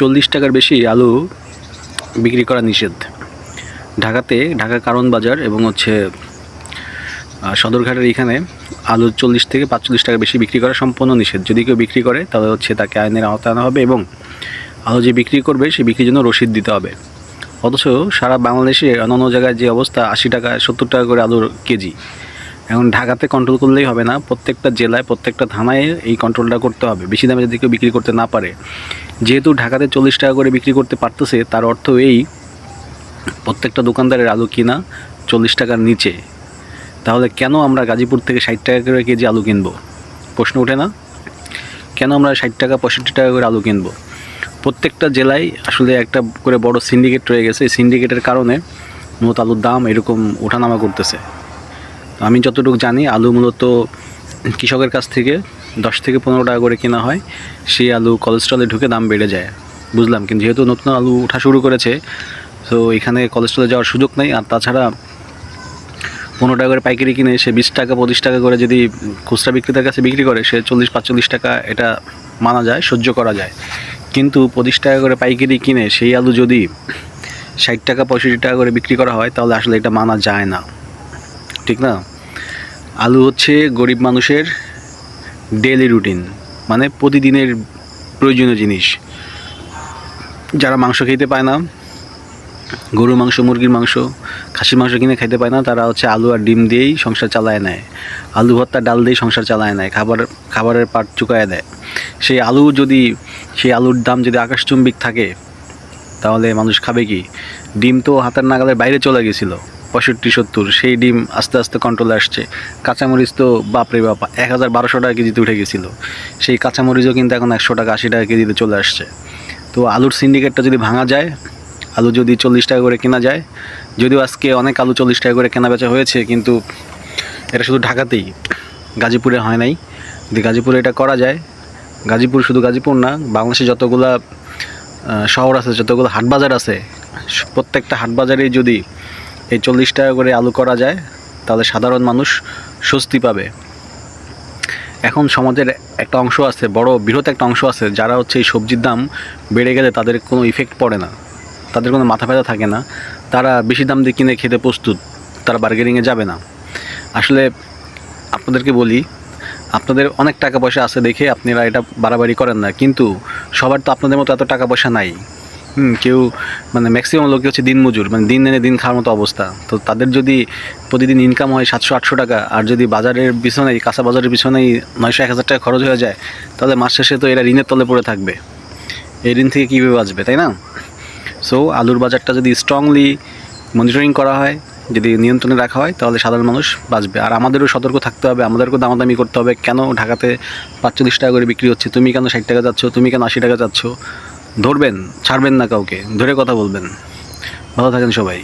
চল্লিশ টাকার বেশি আলু বিক্রি করা নিষেধ। ঢাকাতে ঢাকা কারণ বাজার এবং হচ্ছে সদরঘাটের এখানে আলু চল্লিশ থেকে পাঁচচল্লিশ টাকা বেশি বিক্রি করা সম্পূর্ণ নিষেধ। যদি কেউ বিক্রি করে, তাহলে হচ্ছে তাকে আইনের আওতায় আনা হবে এবং আলু যে বিক্রি করবে, সে বিক্রির জন্য রসিদ দিতে হবে। অথচ সারা বাংলাদেশে অন্যান্য জায়গায় যে অবস্থা, আশি টাকা, সত্তর টাকা করে আলুর কেজি। এখন ঢাকাতে কন্ট্রোল করলেই হবে না। প্রত্যেকটা জেলায়, প্রত্যেকটা থানায় এই কন্ট্রোলটা করতে হবে। বেশি দামে যদি কেউ বিক্রি করতে না পারে। যেহেতু ঢাকাতে চল্লিশ টাকা করে বিক্রি করতে পারতেছে, তার অর্থ এই, প্রত্যেকটা দোকানদারের আলু কিনা চল্লিশ টাকার নিচে। তাহলে কেন আমরা গাজীপুর থেকে ষাট টাকা করে কেজি আলু কিনবো? প্রশ্ন ওঠে না? কেন আমরা ষাট টাকা, পঁয়ষট্টি টাকা করে আলু কিনবো? প্রত্যেকটা জেলায় আসলে একটা করে বড় সিন্ডিকেট রয়ে গেছে। এই সিন্ডিকেটের কারণে মূলত আলুর দাম এরকম ওঠানামা করতেছে। আমি যতটুকু জানি, আলু মূলত কৃষকের কাছ থেকে দশ থেকে পনেরো টাকা করে কেনা হয়। সেই আলু কোলেস্ট্রলে ঢুকে দাম বেড়ে যায়। বুঝলাম, কিন্তু যেহেতু নতুন আলু ওঠা শুরু করেছে, তো এখানে কোলেস্ট্রলে যাওয়ার সুযোগ নেই। আর তাছাড়া পনেরো টাকা করে পাইকারি কিনে সে বিশ টাকা, পঁচিশ টাকা করে যদি খুচরা বিক্রেতার কাছে বিক্রি করে, সে চল্লিশ, পাঁচচল্লিশ টাকা এটা মানা যায়, সহ্য করা যায়। কিন্তু পঁচিশ টাকা করে পাইকারি কিনে সেই আলু যদি ষাট টাকা, পঁয়ষট্টি টাকা করে বিক্রি করা হয়, তাহলে আসলে এটা মানা যায় না। ঠিক না? আলু হচ্ছে গরিব মানুষের ডেলি রুটিন মানে প্রতিদিনের প্রয়োজনীয় জিনিস। যারা মাংস খেতে পায় না গরু মাংস, মুরগির মাংস, খাসির মাংস কিনে খাইতে পায় না, তারা হচ্ছে আলু আর ডিম দিয়েই সংসার চালায় নেয়। আলু ভর্তা, ডাল দিয়েই সংসার চালায় নেয়, খাবার, খাবারের পাট চুকায় দেয়। সেই আলু যদি, সেই আলুর দাম যদি আকাশচুম্বিক থাকে, তাহলে মানুষ খাবে কি? ডিম তো হাতের নাগালের বাইরে চলে গেছিল। পঁয়ষট্টি, সত্তর, সেই ডিম আস্তে আস্তে কন্ট্রোলে আসছে। কাঁচামরিচ তো বাপরে বাপ, এক হাজার বারোশো টাকা কেজিতে উঠে গেছিল। সেই কাঁচামরিচও কিন্তু এখন একশো টাকা, আশি টাকা কেজিতে চলে আসছে। তো আলুর সিন্ডিকেটটা যদি ভাঙা যায়, আলু যদি চল্লিশ টাকা করে কেনা যায়, যদিও আজকে অনেক আলু চল্লিশ টাকা করে কেনা বেচা হয়েছে, কিন্তু এটা শুধু ঢাকাতেই, গাজীপুরে হয় নাই। যদি গাজীপুরে এটা করা যায়, গাজীপুর শুধু গাজীপুর না, বাংলাদেশে যতগুলা শহর আছে, যতগুলো হাটবাজার আছে প্রত্যেকটা হাটবাজারেই যদি এই চল্লিশ টাকা করে আলু করা যায়, তাহলে সাধারণ মানুষ স্বস্তি পাবে। এখন সমাজের একটা অংশ আছে, বড় বৃহৎ একটা অংশ আছে, যারা হচ্ছে এই সবজির দাম বেড়ে গেলে তাদের কোনো ইফেক্ট পড়ে না। তাদের কোনো মাথা ব্যথা থাকে না। তারা বেশি দাম দিয়ে কিনে খেতে প্রস্তুত, তারা বার্গেনিংয়ে যাবে না। আসলে আপনাদেরকে বলি, আপনাদের অনেক টাকা পয়সা আছে দেখে আপনারা এটা বাড়াবাড়ি করেন না, কিন্তু সবার তো আপনাদের মতো এত টাকা পয়সা নাই। কেউ মানে ম্যাক্সিমাম লোকে হচ্ছে দিনমজুর মানে দিন এনে দিন খাওয়ার মতো অবস্থা। তো তাদের যদি প্রতিদিন ইনকাম হয় সাতশো, আটশো টাকা, আর যদি বাজারের পিছনেই, কাঁচা বাজারের পিছনেই নয়শো, এক হাজার টাকা খরচ হয়ে যায়, তাহলে মাস শেষে তো এরা ঋণের তলে পড়ে থাকবে। এই ঋণ থেকে কীভাবে বাঁচবে, তাই না? সো আলুর বাজারটা যদি স্ট্রংলি মনিটরিং করা হয়, যদি নিয়ন্ত্রণে রাখা হয়, তাহলে সাধারণ মানুষ বাঁচবে। আর আমাদেরও সতর্ক থাকতে হবে, আমাদেরকেও দামাদামি করতে হবে, কেন ঢাকাতে পাঁচচল্লিশ টাকা করে বিক্রি হচ্ছে, তুমি কেন ষাট টাকা যাচ্ছ তুমি কেন আশি টাকা যাচ্ছ ধরবেন ছাড়বেন না কাউকে ধরে কথা বলবেন। ভালো থাকেন সবাই।